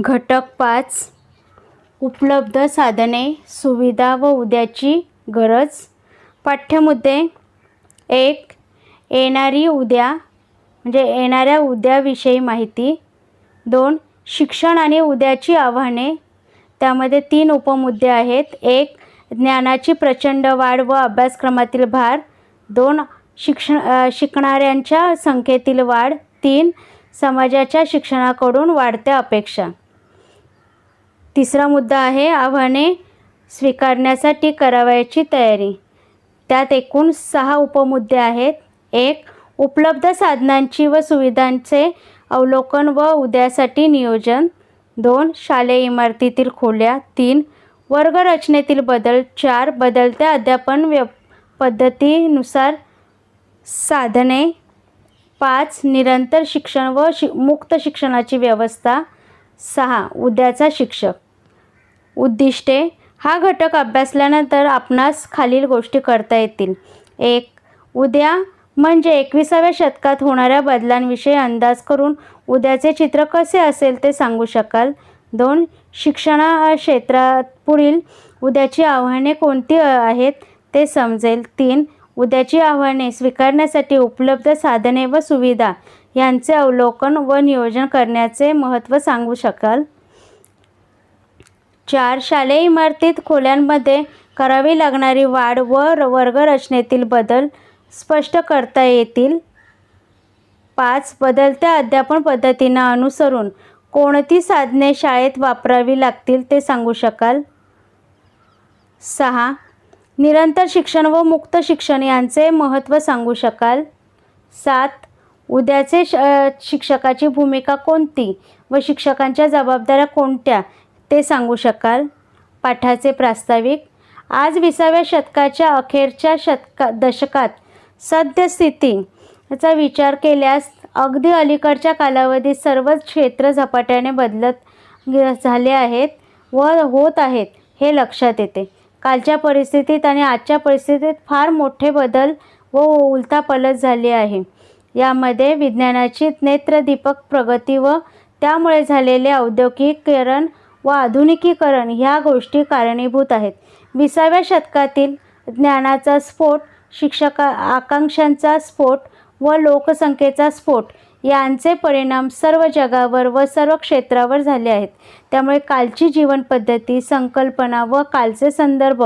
घटक पाच. उपलब्ध साधने सुविधा व उद्याची गरज. पाठ्यमुद्दे एक येणारी उद्या म्हणजे येणाऱ्या उद्याविषयी माहिती. दोन शिक्षण आणि उद्याची आव्हाने. त्यामध्ये तीन उपमुद्दे आहेत. एक ज्ञानाची प्रचंड वाढ व अभ्यासक्रमातील भार. दोन शिक्षण शिकणाऱ्यांच्या संख्येतील वाढ. तीन समाजाच्या शिक्षणाकडून वाढत्या अपेक्षा. तिसरा मुद्दा आहे आव्हाने स्वीकारण्यासाठी करावयाची तयारी. त्यात एकूण सहा उपमुद्दे आहेत. एक उपलब्ध साधनांची व सुविधांचे अवलोकन व उद्यासाठी नियोजन. दोन शालेय इमारतीतील खोल्या. तीन वर्गरचनेतील बदल. चार बदलत्या अध्यापन व्य पद्धतीनुसार साधने. पाच निरंतर शिक्षण व शि मुक्त शिक्षणाची व्यवस्था. सहा उद्याचा शिक्षक. उद्दिष्टे. हा घटक अभ्यासल्यानंतर आपणास खालील गोष्टी करता येतील. एक उद्या म्हणजे एकविसाव्या शतकात होणाऱ्या बदलांविषयी अंदाज करून उद्याचे चित्र कसे असेल ते सांगू शकाल. दोन शिक्षणा क्षेत्रात पुढील उद्याची आव्हाने कोणती आहेत ते समजेल. तीन उद्याची आव्हाने स्वीकारण्यासाठी उपलब्ध साधने व सुविधा यांचे अवलोकन व नियोजन करण्याचे महत्त्व सांगू शकाल. चार शालेय इमारतीत खोल्यांमध्ये करावी लागणारी वाढ व वर्गरचनेतील बदल स्पष्ट करता येतील. पाच बदलत्या अध्यापन पद्धतींना अनुसरून कोणती साधने शाळेत वापरावी लागतील ते सांगू शकाल? सहा निरंतर शिक्षण व मुक्त शिक्षण यांचे महत्त्व सांगू शकाल? सात उद्याचे श शिक्षकाची भूमिका कोणती व शिक्षकांच्या जबाबदाऱ्या कोणत्या ते सांगू शकाल. पाठाचे प्रास्ताविक. आज विसाव्या शतकाच्या अखेरच्या शतका दशकात सद्यस्थितीचा विचार केल्यास अगदी अलीकडच्या कालावधीत सर्वच क्षेत्र झपाट्याने बदलत झाले आहेत व होत आहेत हे लक्षात येते. कालच्या परिस्थितीत आणि आजच्या परिस्थितीत फार मोठे बदल व उलथापलत झाली आहे. यामध्ये विज्ञानाची नेत्रदीपक प्रगती व त्यामुळे झालेले औद्योगिकीकरण व आधुनिकीकरण ह्या गोष्टी कारणीभूत आहेत. विसाव्या शतकातील ज्ञानाचा स्फोट शिक्षका आकांक्षांचा स्फोट व लोकसंख्येचा स्फोट यांचे परिणाम सर्व जगावर व सर्व क्षेत्रावर झाले आहेत. त्यामुळे कालची जीवनपद्धती संकल्पना व कालचे संदर्भ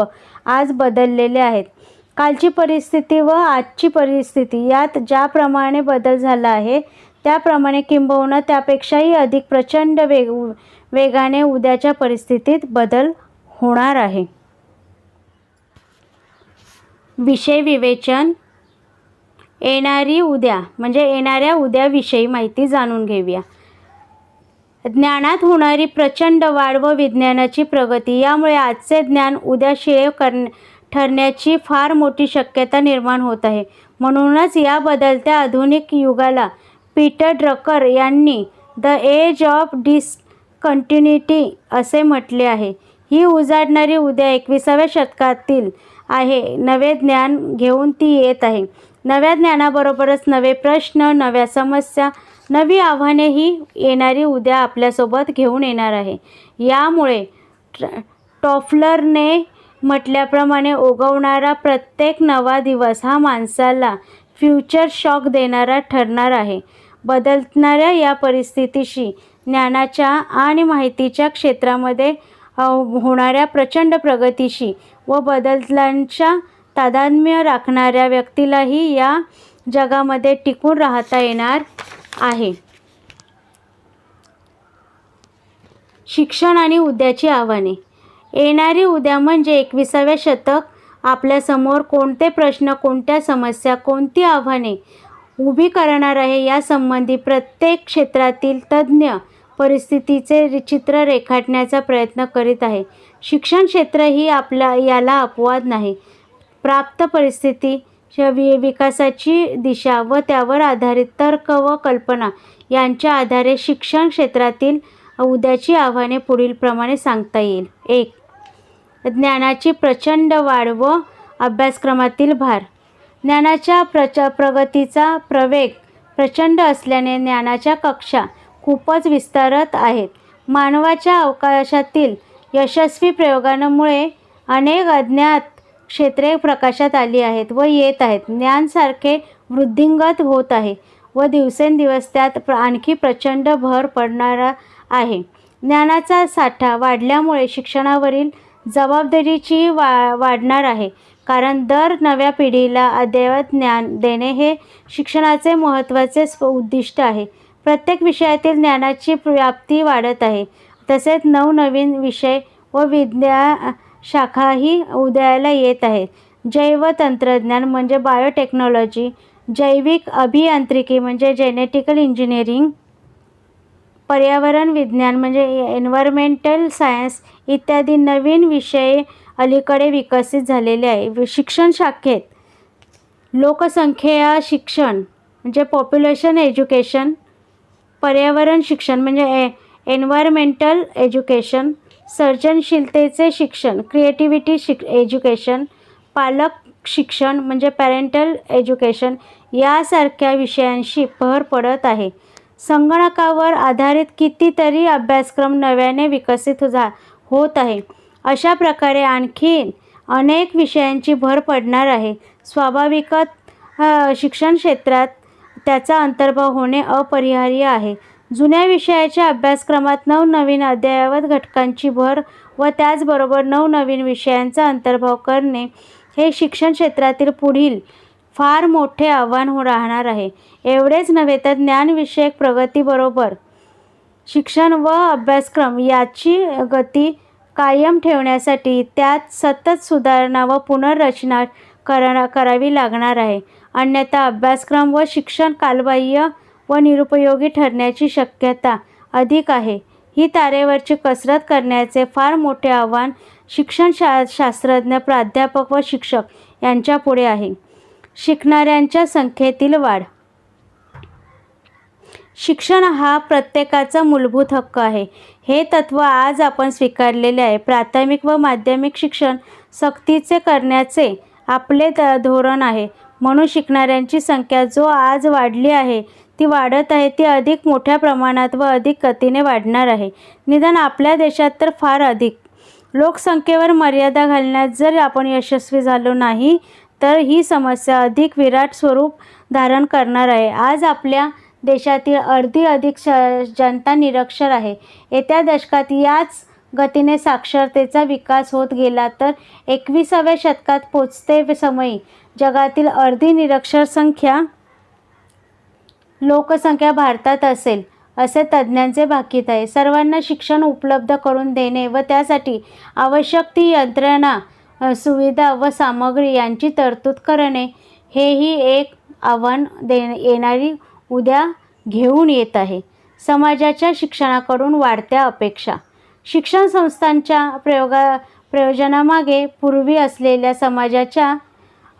आज बदललेले आहेत. कालची परिस्थिती व आजची परिस्थिती यात ज्याप्रमाणे बदल झाला आहे त्याप्रमाणे किंबहुना त्यापेक्षाही अधिक प्रचंड वेग वेगाने उद्याच्या परिस्थितीत बदल होणार आहे. विषय विवेचन. येणारी उद्या म्हणजे येणाऱ्या उद्याविषयी माहिती जाणून घेऊया. ज्ञानात होणारी प्रचंड वाढ व विज्ञानाची प्रगती यामुळे आजचे ज्ञान उद्या श्रेय कर ठरण्याची फार मोठी शक्यता निर्माण होत आहे. म्हणूनच या बदलत्या आधुनिक युगाला पीटर ड्रकर यांनी द एज ऑफ कंटिन्युटी असे म्हटले आहे. ही उजाडणारी उद्या एकविसाव्या शतकातील आहे. नवे ज्ञान घेऊन ती येत आहे. नव्या ज्ञानाबरोबरच नवे प्रश्न नव्या समस्या नवी आव्हाने ही येणारी उद्या आपल्यासोबत घेऊन येणार आहे. यामुळे ट्र- टॉफलरने म्हटल्याप्रमाणे उगवणारा प्रत्येक नवा दिवस हा माणसाला फ्युचर शॉक देणारा ठरणार आहे. बदलणाऱ्या या परिस्थितीशी ज्ञानाच्या आणि माहितीच्या क्षेत्रामध्ये होणाऱ्या प्रचंड प्रगतीशी व बदलांच्या तादात्म्य राखणाऱ्या व्यक्तीलाही या जगामध्ये टिकून राहता येणार आहे. शिक्षण आणि उद्याची आव्हाने. येणारी उद्या म्हणजे एकविसाव्या शतक. आपल्यासमोर कोणते प्रश्न कोणत्या समस्या कोणती आव्हाने उभी करणार आहे यासंबंधी प्रत्येक क्षेत्रातील तज्ज्ञ परिस्थितीचे चित्र रेखाटण्याचा प्रयत्न करीत आहे. शिक्षण क्षेत्र ही आपला याला अपवाद नाही. प्राप्त परिस्थिती वि विकासाची दिशा व त्यावर आधारित तर्क व कल्पना यांच्या आधारे शिक्षण क्षेत्रातील उद्याची आव्हाने पुढीलप्रमाणे सांगता येईल. एक ज्ञानाची प्रचंड वाढ व अभ्यासक्रमातील भार. ज्ञानाच्या प्रच प्रगतीचा प्रवेग प्रचंड असल्याने ज्ञानाच्या कक्षा खूपच विस्तारत आहेत. मानवाच्या अवकाशातील यशस्वी प्रयोगांमुळे अनेक अज्ञात क्षेत्रे प्रकाशात आली आहेत व येत आहेत. ज्ञानसारखे वृद्धिंगत होत आहे व दिवसेंदिवस त्यात प्र आणखी प्रचंड भर पडणारा आहे. ज्ञानाचा साठा वाढल्यामुळे शिक्षणावरील जबाबदारीची वा वाढणार आहे. कारण दर नव्या पिढीला अद्ययावत ज्ञान देणे हे शिक्षणाचे महत्त्वाचे उद्दिष्ट आहे. प्रत्येक विषयातील ज्ञानाची व्याप्ती वाढत आहे. तसेच नवनवीन विषय व विद्या शाखाही उदयाला येत आहेत. जैव तंत्रज्ञान म्हणजे बायोटेक्नॉलॉजी जैविक अभियांत्रिकी म्हणजे जेनेटिकल इंजिनिअरिंग पर्यावरण विज्ञान म्हणजे एन्व्हायरमेंटल सायन्स इत्यादी नवीन विषय अलीकडे विकसित झालेले आहे. शिक्षण शाखेत लोकसंख्या शिक्षण म्हणजे पॉप्युलेशन एज्युकेशन पर्यावरण शिक्षण म्हणजे ए एन्व्हायरमेंटल एज्युकेशन सर्जनशीलतेचे शिक्षण क्रिएटिव्हिटी शिक एज्युकेशन पालक शिक्षण म्हणजे पॅरेंटल एज्युकेशन यासारख्या विषयांशी भर पडत आहे. संगणकावर आधारित कितीतरी अभ्यासक्रम नव्याने विकसित झा होत आहे. अशा प्रकारे आणखीन अनेक विषयांची भर पडणार आहे. स्वाभाविकच शिक्षण क्षेत्रात त्याचा अंतर्भाव होणे अपरिहार्य आहे. जुन्या विषयाच्या अभ्यासक्रमात नवनवीन अद्ययावत घटकांची भर व त्याचबरोबर नवनवीन विषयांचा अंतर्भाव करणे हे शिक्षण क्षेत्रातील पुढील फार मोठे आव्हान हो राहणार आहे. एवढेच नव्हे तर ज्ञानविषयक प्रगतीबरोबर शिक्षण व अभ्यासक्रम याची गती कायम ठेवण्यासाठी त्यात सतत सुधारणा व पुनर्रचना करा करावी लागणार आहे. अन्यथा अभ्यासक्रम व शिक्षण कालबाह्य व निरुपयोगी ठरण्याची शक्यता अधिक आहे. ही तारेवरची कसरत करण्याचे फार मोठे आव्हान शिक्षण शा शास्त्रज्ञ प्राध्यापक व शिक्षक यांच्यापुढे आहे. शिकणाऱ्यांच्या संख्येतील वाढ शिक्षण हा प्रत्येकाचा मूलभूत हक्क आहे. हे तत्त्व आज आपण स्वीकारलेले आहे. प्राथमिक व माध्यमिक शिक्षण सक्तीचे करण्याचे आपले द धोरण आहे. म्हणून शिकणाऱ्यांची संख्या जो आज वाढली आहे ती वाढत आहे ती अधिक मोठ्या प्रमाणात व अधिक गतीने वाढणार आहे. निदान आपल्या देशात तर फार अधिक. लोकसंख्येवर मर्यादा घालण्यात जर आपण यशस्वी झालो नाही तर ही समस्या अधिक विराट स्वरूप धारण करणार आहे. आज आपल्या देशातील अर्धी अधिक श जनता निरक्षर आहे. येत्या दशकात याच गतीने साक्षरतेचा विकास होत गेला तर एकविसाव्या शतकात पोचते समयी. जगातील अर्धी निरक्षर संख्या लोकसंख्या भारतात असेल असे तज्ज्ञांचे भाकीत आहे. सर्वांना शिक्षण उपलब्ध करून देणे व त्यासाठी आवश्यक ती यंत्रणा सुविधा व सामग्री यांची तरतूद करणे हेही एक आव्हान दे येणारी उद्या घेऊन येत आहे. समाजाच्या शिक्षणाकडून वाढत्या अपेक्षा. शिक्षण संस्थांच्या प्रयोगा प्रयोजनामागे पूर्वी असलेल्या समाजाच्या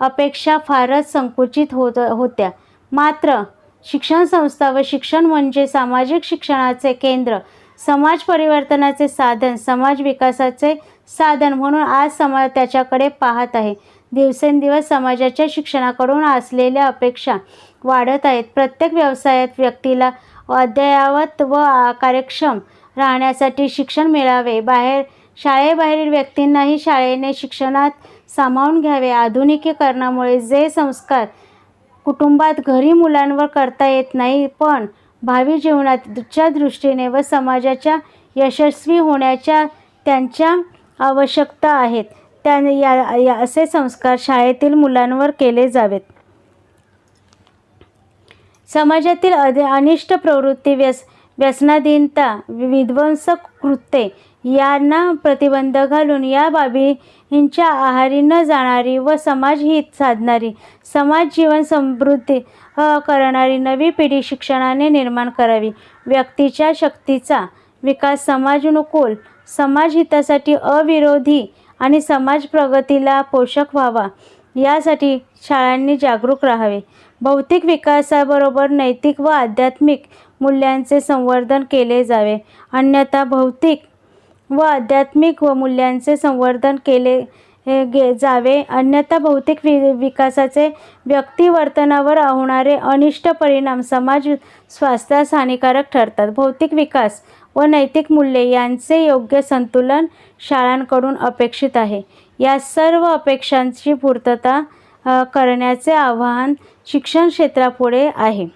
अपेक्षा फारच संकुचित होत होत्या. मात्र शिक्षण संस्था व शिक्षण म्हणजे सामाजिक शिक्षणाचे केंद्र समाज परिवर्तनाचे साधन समाज विकासाचे साधन म्हणून आज समाज त्याच्याकडे पाहत आहे. दिवसेंदिवस समाजाच्या शिक्षणाकडून असलेल्या अपेक्षा वाढत आहेत. प्रत्येक व्यवसायात व्यक्तीला अद्ययावत व कार्यक्षम राहण्यासाठी शिक्षण मिळावे. बाहेर शाळेबाहेरील व्यक्तींनाही शाळेने शिक्षणात सामावून घ्यावे. आधुनिकीकरणामुळे जे संस्कार कुटुंबात घरी मुलांवर करता येत नाही पण भावी जीवनाच्या दृष्टीने व समाजाच्या यशस्वी होण्याच्या त्यांच्या आवश्यकता आहेत. त्या या या असे संस्कार शाळेतील मुलांवर केले जावेत. समाजातील अध अनिष्ट प्रवृत्ती व्यस व्यसनाधीनता विध्वंसक कृत्ये यांना प्रतिबंध घालून या बाबींच्या आहारी न जाणारी व समाजहित साधणारी समाज जीवन समृद्धी करणारी नवी पिढी शिक्षणाने निर्माण करावी. व्यक्तीच्या शक्तीचा विकास समाजानुकूल समाजहितासाठी अविरोधी आणि समाज प्रगतीला पोषक व्हावा यासाठी शाळांनी जागरूक राहावे. भौतिक विकासाबरोबर नैतिक व आध्यात्मिक मूल्यांचे संवर्धन केले जावे. अन्यथा भौतिक व आध्यात्मिक व मूल्यांचे संवर्धन केले गे जावे. अन्यथा भौतिक वि विकासाचे व्यक्तिवर्तनावर होणारे अनिष्ट परिणाम समाज स्वास्थ्यास हानिकारक ठरतात. भौतिक विकास व नैतिक मूल्ये यांचे योग्य संतुलन शाळांकडून अपेक्षित आहे. या सर्व अपेक्षांची पूर्तता करण्याचे आव्हान शिक्षण क्षेत्रापुढे आहे.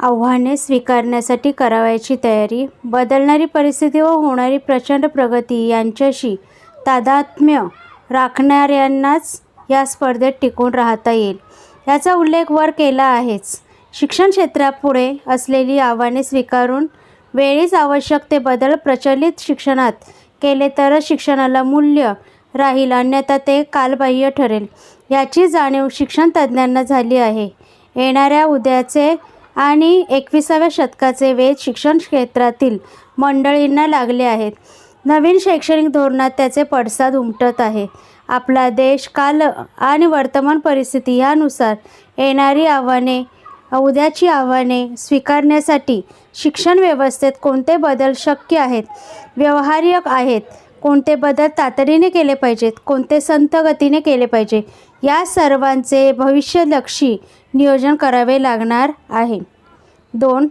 आव्हाने स्वीकारण्यासाठी करावयाची तयारी बदलणारी परिस्थिती व होणारी प्रचंड प्रगती यांच्याशी तादात्म्य राखणाऱ्यांनाच या स्पर्धेत टिकून राहता येईल याचा उल्लेख वर केला आहेच. शिक्षण क्षेत्रापुढे असलेली आव्हाने स्वीकारून वेळीच आवश्यक ते बदल प्रचलित शिक्षणात केले तरच शिक्षणाला मूल्य राहील अन्यथा ते कालबाह्य ठरेल. याची जाणीव शिक्षण तज्ज्ञांना झाली आहे. येणाऱ्या उद्याचे आणि एकविसाव्या शतकाचे वेध शिक्षण क्षेत्रातील मंडळींना लागले आहेत. नवीन शैक्षणिक धोरणात त्याचे पडसाद उमटत आहे. आपला देश काल आणि वर्तमान परिस्थिती ह्यानुसार येणारी आव्हाने उद्याची आव्हाने स्वीकारण्यासाठी शिक्षण व्यवस्थेत कोणते बदल शक्य आहेत? व्यवहार्य आहेत. कोणते बदल तातडीने केले पाहिजेत कोणते संथ गतीने केले पाहिजे या सर्वांचे भविष्यलक्षी नियोजन करावे लागणार आहे. दोन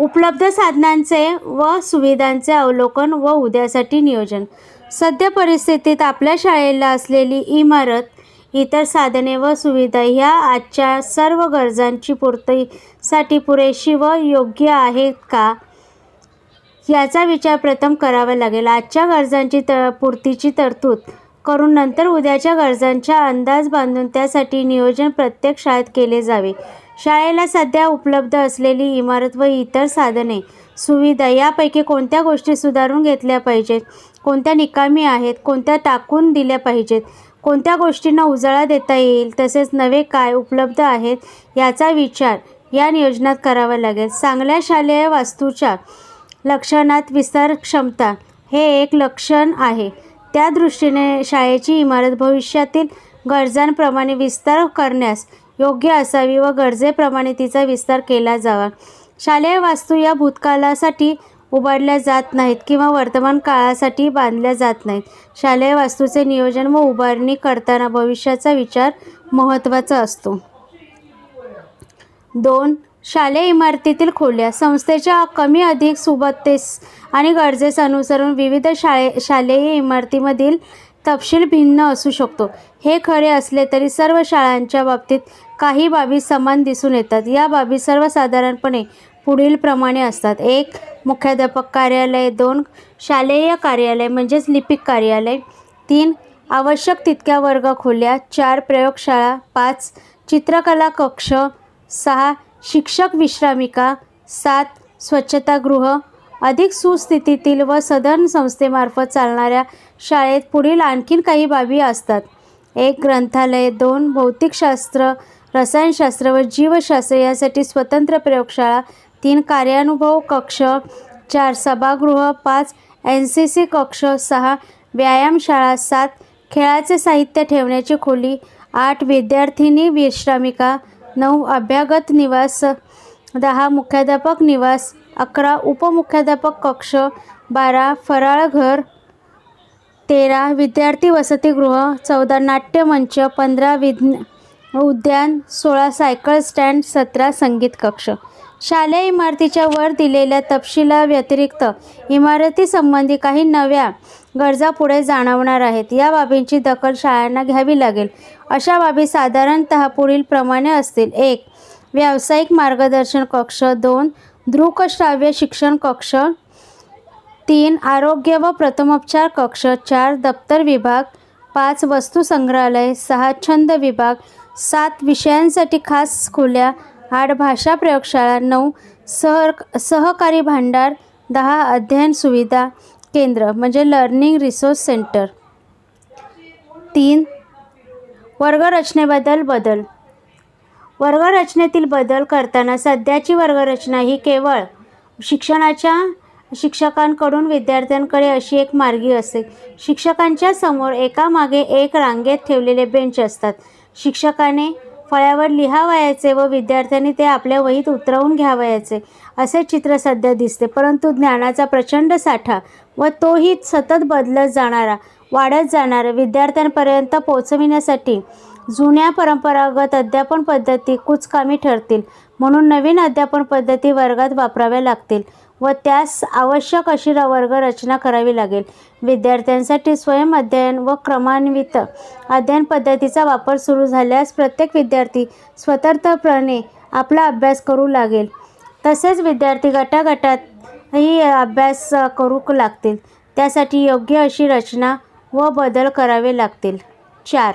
उपलब्ध साधनांचे व सुविधांचे अवलोकन व उद्यासाठी नियोजन. सध्या परिस्थितीत आपल्या शाळेला असलेली इमारत इतर साधने व सुविधा ह्या आजच्या सर्व गरजांची पूर्तीसाठी पुरेशी व योग्य आहेत का? याचा विचार प्रथम करावा लागेल. आजच्या गरजांची त पूर्तीची तरतूद करून नंतर उद्याच्या गरजांचा अंदाज बांधून त्यासाठी नियोजन प्रत्येक शाळेत केले जावे. शाळेला सध्या उपलब्ध असलेली इमारत व इतर साधने सुविधा यापैकी कोणत्या गोष्टी सुधारून घेतल्या पाहिजेत? कोणत्या निकामी आहेत? कोणत्या टाकून दिल्या पाहिजेत? कोणत्या गोष्टींना उजाळा देता येईल? तसेच नवे काय उपलब्ध आहेत? याचा विचार या नियोजनात करावा लागेल. चांगल्या शालेय वास्तूच्या लक्षणात विस्तार क्षमता. हे एक लक्षण आहे. त्या दृष्टीने शाळेची इमारत भविष्यातील गरजांप्रमाणे विस्तार करण्यास योग्य असावी व गरजेप्रमाणे तिचा विस्तार केला जावा. शालेय वास्तू या भूतकाळासाठी उभारल्या जात नाहीत किंवा वर्तमान काळासाठी बांधल्या जात नाहीत. शालेय वास्तूचे नियोजन व उभारणी करताना भविष्याचा विचार महत्त्वाचा असतो. दोन शालेय इमारतीतील खोल्या संस्थेच्या कमी अधिक सुबत्तेस आणि गरजेस अनुसरून विविध शाळे शालेय इमारतीमधील तपशील भिन्न असू शकतो. हे खरे असले तरी सर्व शाळांच्या बाबतीत काही बाबी समान दिसून येतात. या बाबी सर्वसाधारणपणे पुढीलप्रमाणे असतात. एक मुख्याध्यापक कार्यालय. दोन शालेय कार्यालय म्हणजेच लिपिक कार्यालय. तीन आवश्यक तितक्या वर्ग खोल्या. चार प्रयोगशाळा. पाच चित्रकला कक्ष. सहा शिक्षक विश्रामिका सात स्वच्छतागृह अधिक सुस्थितीतील व सदन संस्थेमार्फत चालणाऱ्या शाळेत पुढील आणखीन काही बाबी असतात. एक ग्रंथालय. दोन भौतिकशास्त्र रसायनशास्त्र व जीवशास्त्र यासाठी स्वतंत्र प्रयोगशाळा. तीन कार्यानुभव कक्ष. चार सभागृह. पाच एन सी सी कक्ष. सहा व्यायामशाळा. सात खेळाचे साहित्य ठेवण्याची खोली. आठ विद्यार्थिनी विश्रामिका. नऊ अभ्यागत निवास दहा मुख्याध्यापक निवास अकरा उपमुख्याध्यापक कक्ष बारा फराळघर तेरा विद्यार्थी वसतिगृह चौदा नाट्यमंच पंधरा विज्ञ उद्यान सोळा सायकल स्टँड सतरा संगीत कक्ष. शालेय इमारतीच्या वर दिलेल्या तपशिला व्यतिरिक्त इमारतीसंबंधी काही नव्या गरजा पुढे जाणवणार आहेत. या बाबींची दखल शाळांना घ्यावी लागेल. अशा बाबी साधारणतः पुढीलप्रमाणे असतील. एक व्यावसायिक मार्गदर्शन कक्ष. दोन दृकश्राव्य शिक्षण कक्ष. तीन आरोग्य व प्रथमोपचार कक्ष. चार दप्तर विभाग. पाच वस्तू संग्रहालय. सहा छंद विभाग. सात विषयांसाठी खास खुल्या. आठ भाषा प्रयोगशाळा. नऊ सह सहकारी भांडार. दहा अध्ययन सुविधा. केंद्र म्हणजे लर्निंग रिसोर्स सेंटर. तीन वर्गरचनेबद्दल बदल. वर्गरचनेतील बदल करताना सध्याची वर्गरचना ही केवळ शिक्षणाच्या शिक्षकांकडून विद्यार्थ्यांकडे अशी एक मार्गी असते. शिक्षकांच्या समोर एकामागे एक रांगेत ठेवलेले बेंच असतात. शिक्षकाने फळ्यावर लिहावयाचे व विद्यार्थ्यांनी ते आपल्या वहीत उतरवून घ्यावयाचे असे चित्र सध्या दिसते. परंतु ज्ञानाचा प्रचंड साठा व तोही सतत बदलत जाणारा वाढत जाणारा विद्यार्थ्यांपर्यंत पोचविण्यासाठी जुन्या परंपरागत अध्यापन पद्धती कुचकामी ठरतील म्हणून नवीन अध्यापन पद्धती वर्गात वापराव्या लागतील. व त्यास आवश्यक अशी वर्ग रचना करावी लागेल. विद्यार्थ्यांसाठी स्वयं अध्ययन व क्रमान्वित अध्ययन पद्धतीचा वापर सुरू झाल्यास प्रत्येक विद्यार्थी स्वतंत्रपणे आपला अभ्यास करू लागेल. तसेच विद्यार्थी गटागटातही अभ्यास करू लागतील. त्यासाठी योग्य अशी रचना व बदल करावे लागतील. चार.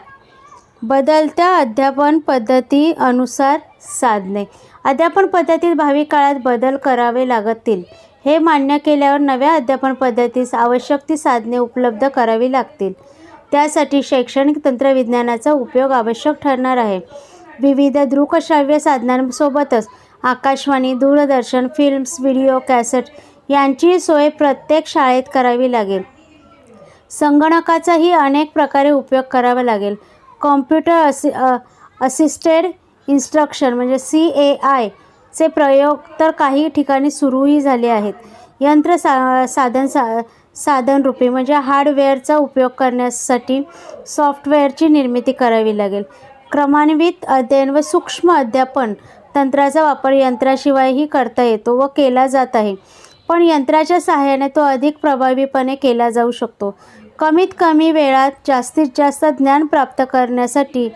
बदलत्या अध्यापन पद्धती अनुसार साधने. अध्यापन पद्धतीत भावी काळात बदल करावे लागतील. हे मान्य केल्यावर नव्या अध्यापन पद्धतीस आवश्यक ती साधने उपलब्ध करावी लागतील. त्यासाठी शैक्षणिक तंत्रविज्ञानाचा उपयोग आवश्यक ठरणार आहे. विविध दृकश्राव्य साधनांसोबतच Akashvani Doordarshan films video cassette यांची सोय प्रत्येक शाळेत करावी लागेल. संगणकाचाही अनेक प्रकारे उपयोग करावा लागेल. कॉम्प्युटर असि असिस्टेड इन्स्ट्रक्शन म्हणजे सी ए आय चे प्रयोग तर काही ठिकाणी सुरूही झाले आहेत. यंत्र सा साधन सा साधनरूपी म्हणजे हार्डवेअरचा उपयोग करण्यासाठी सॉफ्टवेअरची निर्मिती करावी लागेल. क्रमान्वित अध्ययन व सूक्ष्म अध्यापन तंत्राचा वापर यंत्राशिवायही करता येतो व केला जात आहे. पण यंत्राच्या सहाय्याने तो अधिक प्रभावीपणे केला जाऊ शकतो. कमीत कमी वेळात जास्तीत जास्त ज्ञान प्राप्त करण्यासाठी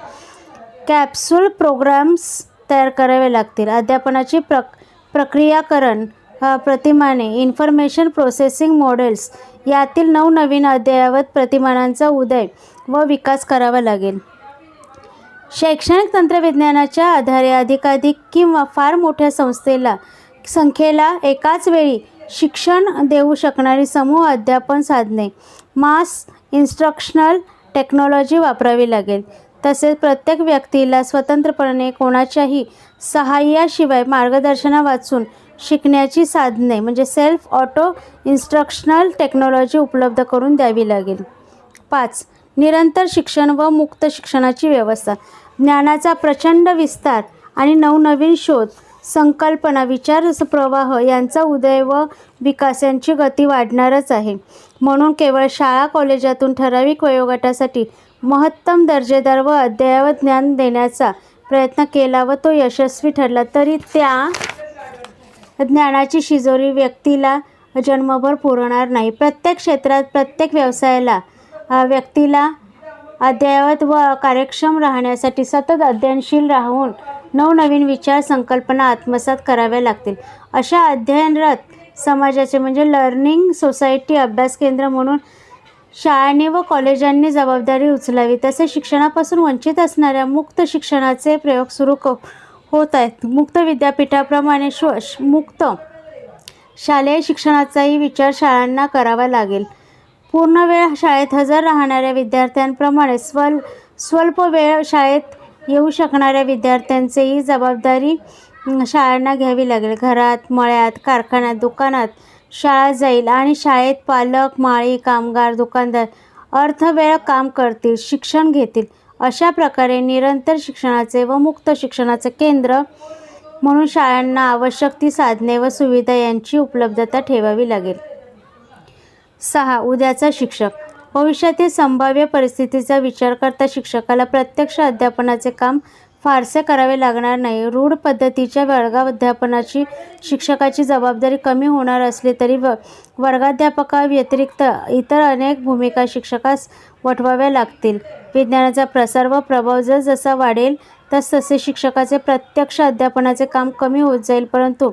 कॅप्सूल प्रोग्राम्स तयार करावे लागतील. अध्यापनाची प्रक प्रक्रियाकरण प्रतिमाने इन्फॉर्मेशन प्रोसेसिंग मॉडेल्स यातील नवनवीन अद्ययावत प्रतिमानांचा उदय व विकास करावा लागेल. शैक्षणिक तंत्रविज्ञानाच्या आधारे अधिकाधिक किंवा फार मोठ्या संस्थेला संख्येला एकाच वेळी शिक्षण देऊ शकणारी समूह अध्यापन साधने मास इन्स्ट्रक्शनल टेक्नॉलॉजी वापरावी लागेल. तसेच प्रत्येक व्यक्तीला स्वतंत्रपणे कोणाच्याही सहाय्याशिवाय मार्गदर्शना वाचून शिकण्याची साधने म्हणजे सेल्फ ऑटो इन्स्ट्रक्शनल टेक्नॉलॉजी उपलब्ध करून द्यावी लागेल. पाच निरंतर शिक्षण व मुक्त शिक्षणाची व्यवस्था. ज्ञानाचा प्रचंड विस्तार आणि नवनवीन शोध संकल्पना विचार प्रवाह यांचा उदय व विकास यांची गती वाढणारच आहे. म्हणून केवळ शाळा कॉलेजातून ठराविक वयोगटासाठी महत्तम दर्जेदार व अद्ययावत ज्ञान देण्याचा प्रयत्न केला व तो यशस्वी ठरला. तरी त्या ज्ञानाची शिजोरी व्यक्तीला जन्मभर पुरणार नाही. प्रत्येक क्षेत्रात प्रत्येक व्यवसायाला व्यक्तीला अद्ययावत व कार्यक्षम राहण्यासाठी सतत अध्ययनशील राहून नवनवीन विचार संकल्पना आत्मसात कराव्या लागतील. अशा अध्ययनरत समाजाचे म्हणजे लर्निंग सोसायटी अभ्यास केंद्र म्हणून शाळांनी व कॉलेजांनी जबाबदारी उचलावी. तसेच शिक्षणापासून वंचित असणाऱ्या मुक्त शिक्षणाचे प्रयोग सुरू क होत आहेत. मुक्त विद्यापीठाप्रमाणे श्व मुक्त शालेय शिक्षणाचाही विचार शाळांना करावा लागेल. पूर्ण वेळ शाळेत हजर राहणाऱ्या विद्यार्थ्यांप्रमाणे स्वल स्वल्प वेळ शाळेत येऊ शकणाऱ्या विद्यार्थ्यांचीही जबाबदारी शाळांना घ्यावी लागेल. घरात मळ्यात कारखान्यात दुकानात शाळा जाईल आणि शाळेत पालक माळी कामगार दुकानदार अर्थवेळ काम करतील शिक्षण घेतील. अशा प्रकारे निरंतर शिक्षणाचे व मुक्त शिक्षणाचे केंद्र म्हणून शाळांना आवश्यक ती साधने व सुविधा यांची उपलब्धता ठेवावी लागेल. सहा उद्याचा शिक्षक. भविष्यातील संभाव्य परिस्थितीचा विचार करता शिक्षकाला प्रत्यक्ष अध्यापनाचे काम फारसे करावे लागणार नाही. रूढ पद्धतीच्या वर्गाध्यापनाची शिक्षकाची जबाबदारी कमी होणार असली तरी व वर्गाध्यापकाव्यतिरिक्त इतर अनेक भूमिका शिक्षकास वठवाव्या लागतील. विज्ञानाचा प्रसार व प्रभाव जसजसा वाढेल तसतसे शिक्षकाचे प्रत्यक्ष अध्यापनाचे काम कमी होत जाईल. परंतु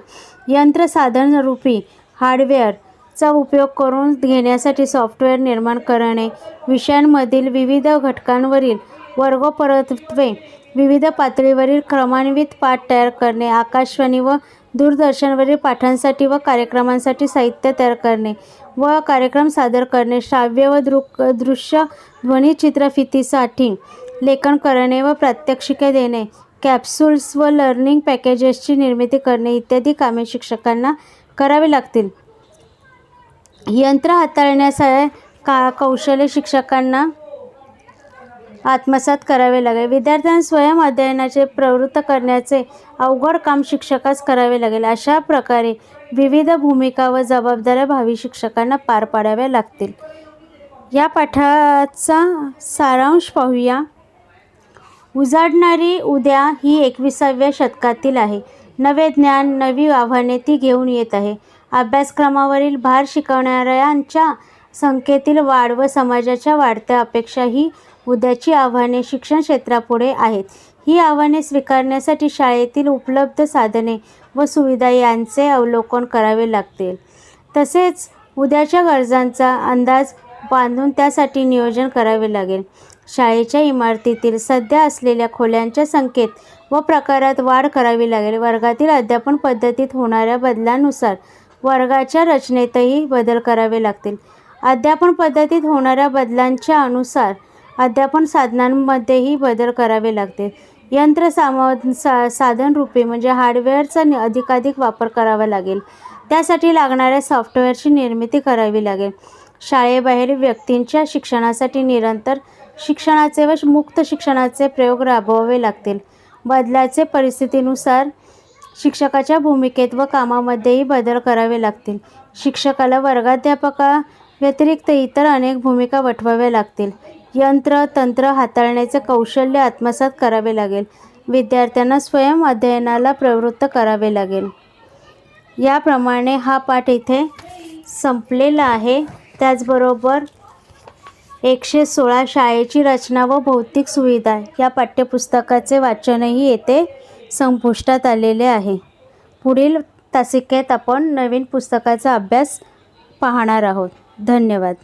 यंत्रसाधनरूपी हार्डवेअरचा उपयोग करून घेण्यासाठी सॉफ्टवेअर निर्माण करणे विषयांमधील विविध घटकांवरील वर्गोपरत्वे विविध पातळीवरील क्रमान्वित पाठ तयार करणे आकाशवाणी व दूरदर्शनवरील पाठांसाठी व कार्यक्रमांसाठी साहित्य तयार करणे व कार्यक्रम सादर करणे श्राव्य व दृक दृश्य ध्वनिचित्रफितीसाठी लेखन करणे व प्रात्यक्षिके देणे कॅप्सूल्स व लर्निंग पॅकेजेसची निर्मिती करणे इत्यादी कामे शिक्षकांना करावी लागतील. यंत्र हाताळण्यासाठी का कौशल्य शिक्षकांना आत्मसात करावे लागेल विद्यार्थ्यांना स्वयं अध्ययनाचे प्रवृत्त करण्याचे अवघड काम शिक्षकास करावे लागेल. अशा प्रकारे विविध भूमिका व जबाबदाऱ्या भावी शिक्षकांना पार पाडाव्या लागतील. या पाठाचा सारांश पाहूया. उजाडणारी उद्या ही एकविसाव्या शतकातील आहे. नवे ज्ञान नवी आव्हाने ती घेऊन येत आहे. अभ्यासक्रमावरील भार शिकवणाऱ्यांच्या संख्येतील वाढ व समाजाच्या वाढत्या अपेक्षा ही उद्याची आव्हाने शिक्षण क्षेत्रापुढे आहेत. ही आव्हाने स्वीकारण्यासाठी शाळेतील उपलब्ध साधने व सुविधा यांचे अवलोकन करावे लागतील. तसेच उद्याच्या गरजांचा अंदाज बांधून त्यासाठी नियोजन करावे लागेल. शाळेच्या इमारतीतील सध्या असलेल्या खोल्यांच्या संख्येत व प्रकारात वाढ करावी लागेल. वर्गातील अध्यापन पद्धतीत होणाऱ्या बदलानुसार वर्गाच्या रचनेतही बदल करावे लागतील. अध्यापन पद्धतीत होणाऱ्या बदलांच्या अनुसार अध्यापन साधनांमध्येही बदल करावे लागतील यंत्र साम सा साधनरूपे म्हणजे हार्डवेअरचा नि- अधिकाधिक वापर करावा लागेल. त्यासाठी लागणाऱ्या सॉफ्टवेअरची निर्मिती करावी लागेल. शाळेबाहेर व्यक्तींच्या शिक्षणासाठी निरंतर शिक्षणाचे व मुक्त शिक्षणाचे प्रयोग राबवावे लागतील. बदलाचे परिस्थितीनुसार शिक्षकाच्या भूमिकेत व कामामध्येही बदल करावे लागतील. शिक्षकाला वर्गाध्यापका व्यतिरिक्त इतर अनेक भूमिका वठवाव्या लागतील. यंत्र तंत्र हाताळण्याचे कौशल्य आत्मसात करावे लागेल. विद्यार्थ्यांना स्वयं अध्ययनाला प्रवृत्त करावे लागेल. याप्रमाणे हा पाठ इथे संपलेला आहे. त्याचबरोबर एकशे सोळा शाळेची रचना व भौतिक सुविधा या पाठ्यपुस्तकाचे वाचनही येथे संपुष्टात आलेले आहे. पुढील तासिकेत आपण नवीन पुस्तकाचा अभ्यास पाहणार आहोत. धन्यवाद.